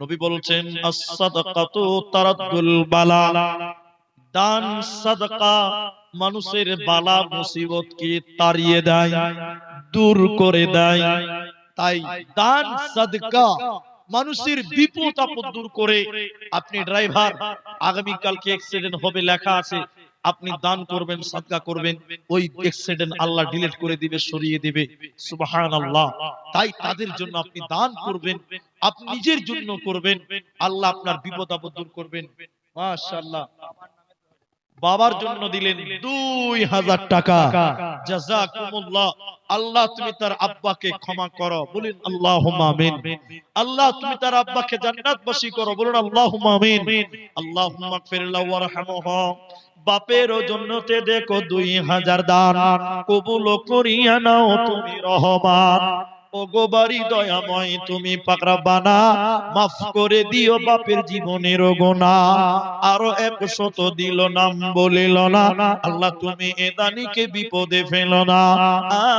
নবী বলছেন as-sadaqatu তারাদ্দুল বালা। দান সাদকা মানুষের বালা মুসিবত কে তাড়িয়ে দেয় দূর করে দেয়। তাই দান সাদকা মানুষের বিপদ আপদ দূর করে। আপনি ড্রাইভার আগামী কালকে অ্যাক্সিডেন্ট হবে লেখা আছে। আপনি দান করবেন সাদকা করবেন। ওই অ্যাক্সিডেন্ট আল্লাহ ডিলিট করে দিবে সরিয়ে দিবে। সুবহানাল্লাহ। তাই তাদের জন্য আপনি দান করবেন। আপনি নিজের জন্য করবেন। আল্লাহ আপনার বিপদ আপদ দূর করবেন। মাশাআল্লাহ। বাবার জন্য দিলেন দুই হাজার টাকা। জাজাকুমুল্লাহ। আল্লাহ তুমি তার আব্বাকে ক্ষমা করো। বলেন আল্লাহ আমিন। আল্লাহ তুমি তার আব্বাকে জান্নাতবাসী করো। বলুন আল্লাহ আমিন। আল্লাহ বাপের জন্যতে দেখো দুই হাজার দান। কবুল করিয়া নাও তুমি রহমান। ও গোবারি দয়াময়, তুমি পাকরা বানা, মাফ করে দিও বাপের জীবনের গোনা। আরও একশত দিল নাম বলিল না, আল্লাহ তুমি এদানিকে বিপদে ফেল না।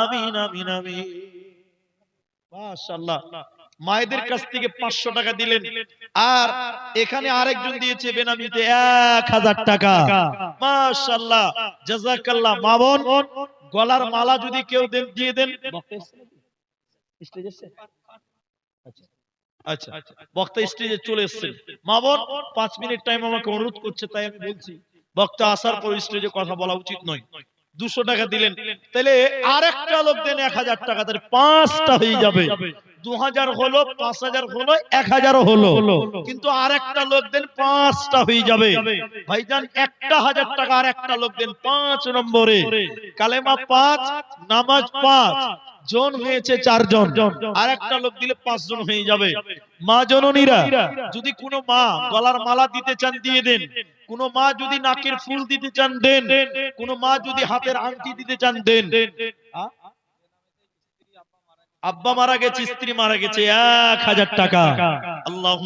আমিন আমিন আমিন। মাশাআল্লাহ। মায়েদের কাছ থেকে পাঁচশো টাকা দিলেন। আর এখানে আরেকজন দিয়েছে বেনামিতে এক হাজার টাকা। মাশাআল্লাহ। জাজাকাল্লাহ মা বোন, গলার মালা যদি কেউ দিয়ে দেন। আচ্ছা। বক্তা স্টেজে চলে এসেছেন মা বোন পাঁচ মিনিট টাইম আমাকে অনুরোধ করছে, তাই আমি বলছি, বক্তা আসার পর স্টেজে কথা বলা উচিত নয়। দুশো টাকা দিলেন। তাহলে লোক দেন এক হাজার টাকা, তাহলে পাঁচটা হয়ে যাবে। দু হাজার হলো, পাঁচ হাজার হলো, এক হলো। কিন্তু আর একটা লোক দেন পাঁচটা হয়ে যাবে। ভাইজান, একটা হাজার টাকা আর একটা লোক দেন পাঁচ নম্বরে। কালেমা পাঁচ, নামাজ পাঁচ। জন হয়েছে চারজন আর একটা লোক দিলে পাঁচজন হয়ে যাবে মা জননীরা, যদি কোনো মা গলার মালা দিতে চান দিয়ে দেন, কোন মা যদি নাকের ফুল দিতে চান দেন, কোন মা যদি হাতের আংটি দিতে চান দেন? আব্বা মারা গেছে, স্ত্রী মারা গেছে, এক হাজার টাকা। আল্লাহ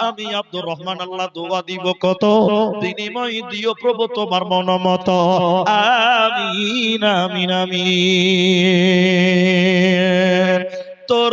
আমি রহমান, আল্লাহ দিব কত? প্রভু তোমার তোর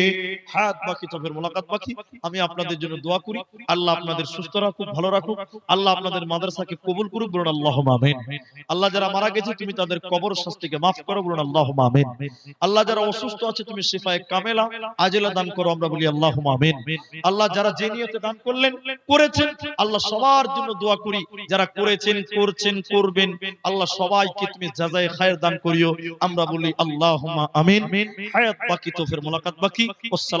হাত বাকি চোখের মোলাকাত বাকি। আমি আপনাদের জন্য দোয়া করি। আল্লাহ আপনাদের সুস্থ রাখুক, ভালো রাখুক। আল্লাহ আপনাদের মাদ্রাসাকে কবুল করুক, বলুন আল্লাহ আমিন। আল্লাহ যারা মারা গেছে, তুমি তাদের কবর শাস্তিকে মাফ করো, বলুন আল্লাহ আমিন। আল্লাহ যারা অসুস্থ আছে, তুমি শিফায়ে কামেলা, আজেলা দান করো, আমরা বলি আল্লাহ আমিন। আল্লাহ যারা যে নিয়তে দান করলেন, করেছেন, আল্লাহ সবার জন্য দোয়া করি। যারা করেছেন, করছেন, করবেন, আল্লাহ সবাইকে তুমি জাযায়ে খায়ের দান করিও। আমরা বলি আল্লাহুম্মা আমিন। হায়াত বাকি তো ফের মোলাকাত বাকি। আসসালামু